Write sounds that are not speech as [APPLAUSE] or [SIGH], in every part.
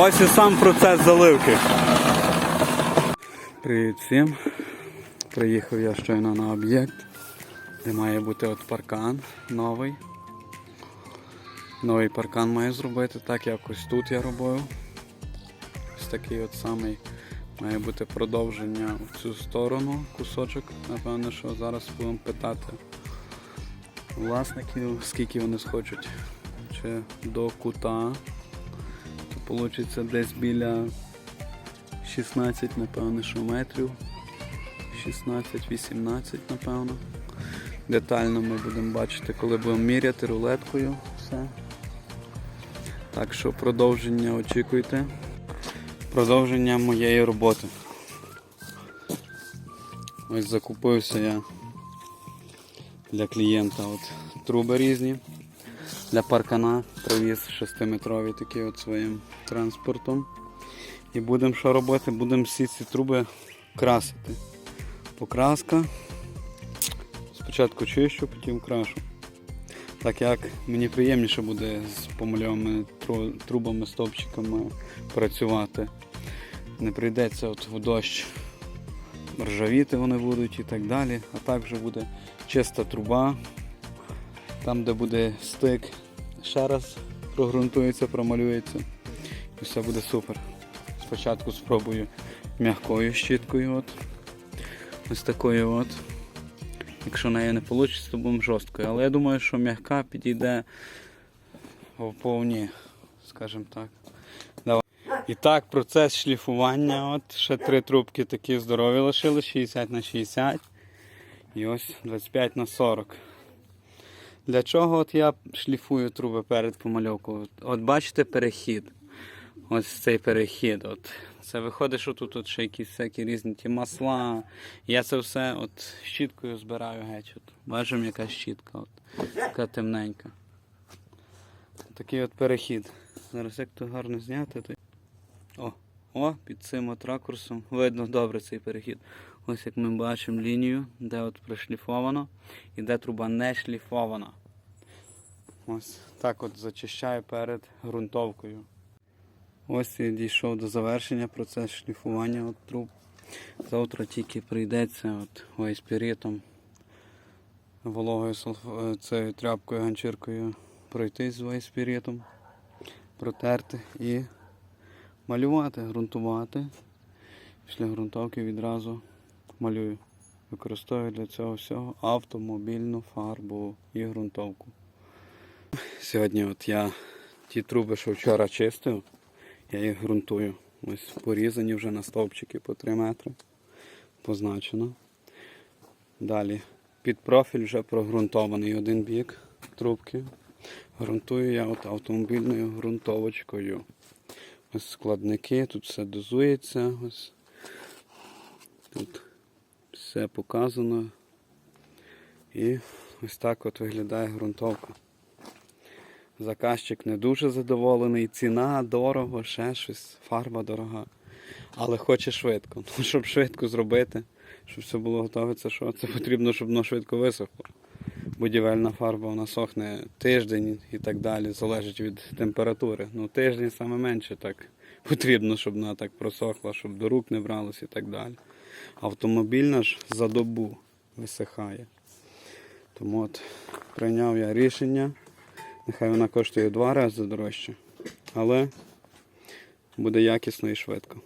Ось і сам процес заливки. Привіт всім. Приїхав я щойно на об'єкт, де має бути от паркан новий. Новий паркан маю зробити, так якось тут я робив. Ось такий от самий має бути продовження в цю сторону кусочок. Напевно, що зараз будемо питати власників, скільки вони схочуть. Чи до кута, вийде десь біля 16, напевно, що метрів. 16-18, напевно. Детально ми будемо бачити, коли будемо міряти рулеткою все. Так що продовження очікуйте. Продовження моєї роботи. Ось закупився я для клієнта от труби різні. Для паркана привіз 6-метрові такі от своїм транспортом. І будемо що робити? Будемо всі ці труби красити. Покраска. Спочатку чищу, потім крашу. Так як мені приємніше буде з помальованими тру- трубами, стовпчиками працювати. Не прийдеться от в дощ ржавіти вони будуть і так далі. А так вже буде чиста труба. Там, де буде стик, ще раз прогрунтується, промалюється. І все буде супер. Спочатку спробую м'якою щіткою. От. Ось такою от. Якщо нею не вийде, то будемо жорсткою. Але я думаю, що м'яка підійде вповні, скажімо так. Давай. І так, процес шліфування. От, ще три трубки такі здорові лишили, 60 на 60. І ось 25 на 40. Для чого от я шліфую труби перед помальовкою? От, бачите перехід. Ось цей перехід. От. Це виходить, що тут, от ще якісь всякі різні ті масла. Я це все от щіткою збираю геть. От. Бачимо, яка щітка. От. Така темненька. Такий от перехід. Зараз як то гарно зняти. То... О, о, під цим от ракурсом. Видно добре цей перехід. Ось як ми бачимо лінію, де от пришліфовано і де труба не шліфована. Ось так от зачищаю перед ґрунтовкою. Ось і дійшов до завершення процес шліфування от труб. Завтра тільки прийдеться от ойспіритом, вологою е, цією тряпкою, ганчіркою пройтись з ойспіритом, протерти і малювати, ґрунтувати. Після ґрунтовки відразу малюю. Використовую для цього всього автомобільну фарбу і ґрунтовку. Сьогодні от я ті труби, що вчора чистив, я їх ґрунтую. Ось порізані вже на стовпчики по 3 метри. Позначено. Далі під профіль вже прогрунтований один бік трубки. Грунтую я от автомобільною ґрунтовочкою. Ось складники, тут все дозується. Ось. Тут все показано. І ось так от виглядає ґрунтовка. Заказчик не дуже задоволений, ціна дорого, ще щось, фарба дорога. Але хоче швидко. Ну, [LAUGHS] щоб швидко зробити, щоб все було готове, це що? Це потрібно, щоб воно швидко висохло. Будівельна фарба вона сохне тиждень і так далі, залежить від температури. Ну, тиждень саме менше так потрібно, щоб вона так просохла, щоб до рук не бралось і так далі. Автомобільна ж за добу висихає. Тому от прийняв я рішення. Нехай вона коштує два рази дорожче, але буде якісно і швидко.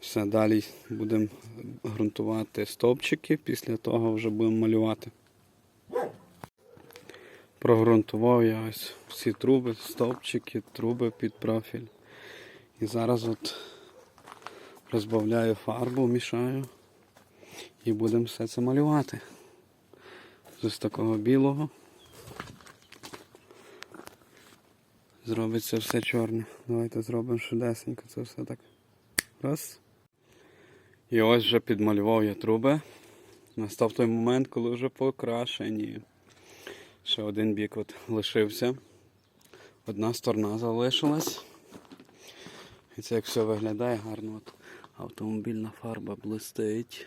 Все, далі будемо ґрунтувати стовпчики, після того вже будемо малювати. Прогрунтував я ось всі труби, стовпчики, труби під профіль. І зараз от розбавляю фарбу, мішаю і будемо все це малювати. З такого білого. Зробиться все чорне. Давайте зробимо швидесенько це все так. Раз. І ось вже підмалював я труби. Настав той момент, коли вже покрашені. Ще один бік от лишився. Одна сторона залишилась. І це як все виглядає гарно. От автомобільна фарба блистить.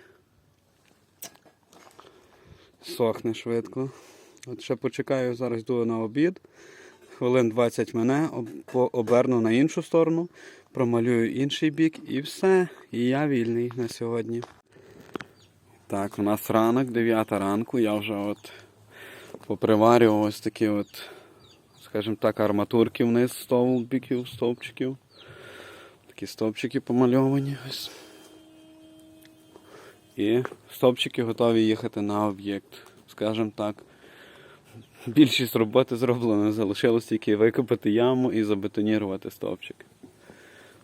Сохне швидко. От ще почекаю, зараз йду на обід. хвилин 20 мене, об- оберну на іншу сторону, промалюю інший бік і все. І я вільний на сьогодні. Так, у нас ранок, 9 ранку. Я вже от поприварював ось такі от, скажімо так, арматурки вниз стовбиків, стовпчиків. Такі стовпчики помальовані ось. І стовпчики готові їхати на об'єкт. Скажімо так. Більшість роботи зроблено, залишилось тільки викопати яму і забетонірувати стовпчик.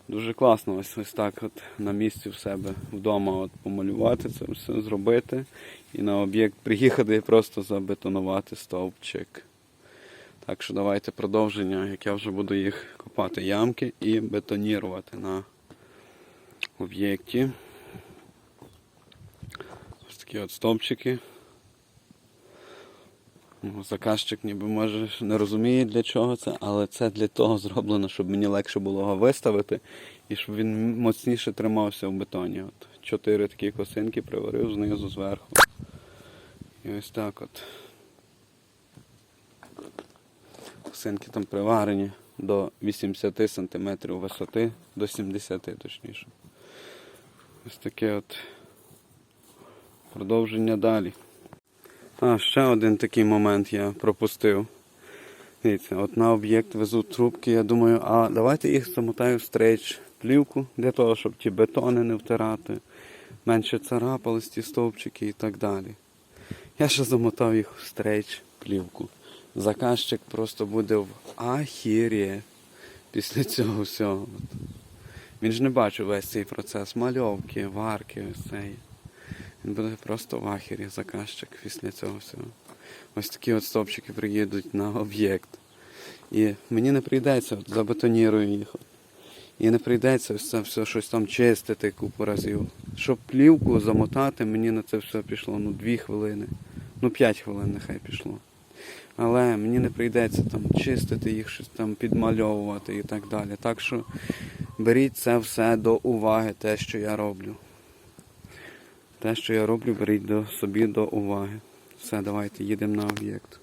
Дуже класно ось ось так от на місці в себе вдома от помалювати це все зробити. І на об'єкт приїхати і просто забетонувати стовпчик. Так що давайте продовження, як я вже буду їх копати ямки і бетонірувати на об'єкті. Ось такі от стовпчики. Ну, Заказчик ніби може не розуміє для чого це, але це для того зроблено, щоб мені легше було його виставити і щоб він моцніше тримався в бетоні. От чотири такі косинки приварив знизу, зверху. І ось так от. Косинки там приварені до 80 см висоти, до 70 точніше. Ось таке от продовження далі. А, ще один такий момент я пропустив. Дивіться, от на об'єкт везуть трубки, я думаю, а давайте їх замотаю в стрейч плівку для того, щоб ті бетони не втирати, менше царапались ті стовпчики і так далі. Я ще замотав їх стрейч плівку. Заказчик просто буде в ахірі після цього всього. Він ж не бачив весь цей процес мальовки, варки, ось цей. Він буде просто в ахері, заказчик після цього всього. Ось такі от стовпчики приїдуть на об'єкт. І мені не прийдеться, от забетонірую їх. І не прийдеться це все щось там чистити купу разів. Щоб плівку замотати, мені на це все пішло ну 2 хвилини. Ну 5 хвилин нехай пішло. Але мені не прийдеться там чистити їх, щось там підмальовувати і так далі. Так що беріть це все до уваги, те, що я роблю. Те, що я роблю, беріть до собі до уваги. Все, давайте їдемо на об'єкт.